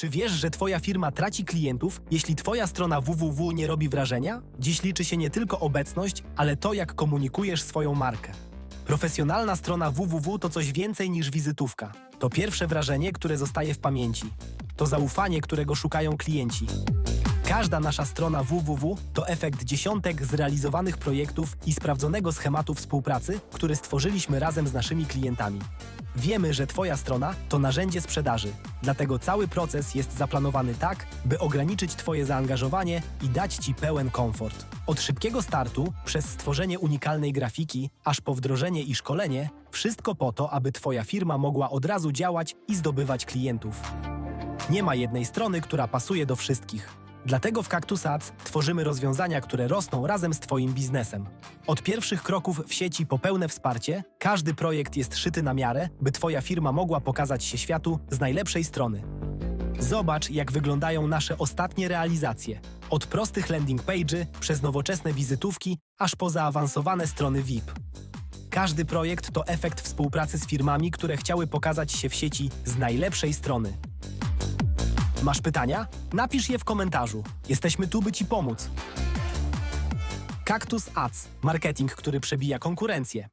Czy wiesz, że Twoja firma traci klientów, jeśli Twoja strona www nie robi wrażenia? Dziś liczy się nie tylko obecność, ale to, jak komunikujesz swoją markę. Profesjonalna strona www to coś więcej niż wizytówka. To pierwsze wrażenie, które zostaje w pamięci. To zaufanie, którego szukają klienci. Każda nasza strona www to efekt dziesiątek zrealizowanych projektów i sprawdzonego schematu współpracy, który stworzyliśmy razem z naszymi klientami. Wiemy, że Twoja strona to narzędzie sprzedaży, dlatego cały proces jest zaplanowany tak, by ograniczyć Twoje zaangażowanie i dać Ci pełen komfort. Od szybkiego startu, przez stworzenie unikalnej grafiki, aż po wdrożenie i szkolenie, wszystko po to, aby Twoja firma mogła od razu działać i zdobywać klientów. Nie ma jednej strony, która pasuje do wszystkich. Dlatego w Cactus Ads tworzymy rozwiązania, które rosną razem z Twoim biznesem. Od pierwszych kroków w sieci po pełne wsparcie, każdy projekt jest szyty na miarę, by Twoja firma mogła pokazać się światu z najlepszej strony. Zobacz, jak wyglądają nasze ostatnie realizacje. Od prostych landing page'y, przez nowoczesne wizytówki, aż po zaawansowane strony VIP. Każdy projekt to efekt współpracy z firmami, które chciały pokazać się w sieci z najlepszej strony. Masz pytania? Napisz je w komentarzu. Jesteśmy tu, by Ci pomóc. Cactus Ads. Marketing, który przebija konkurencję.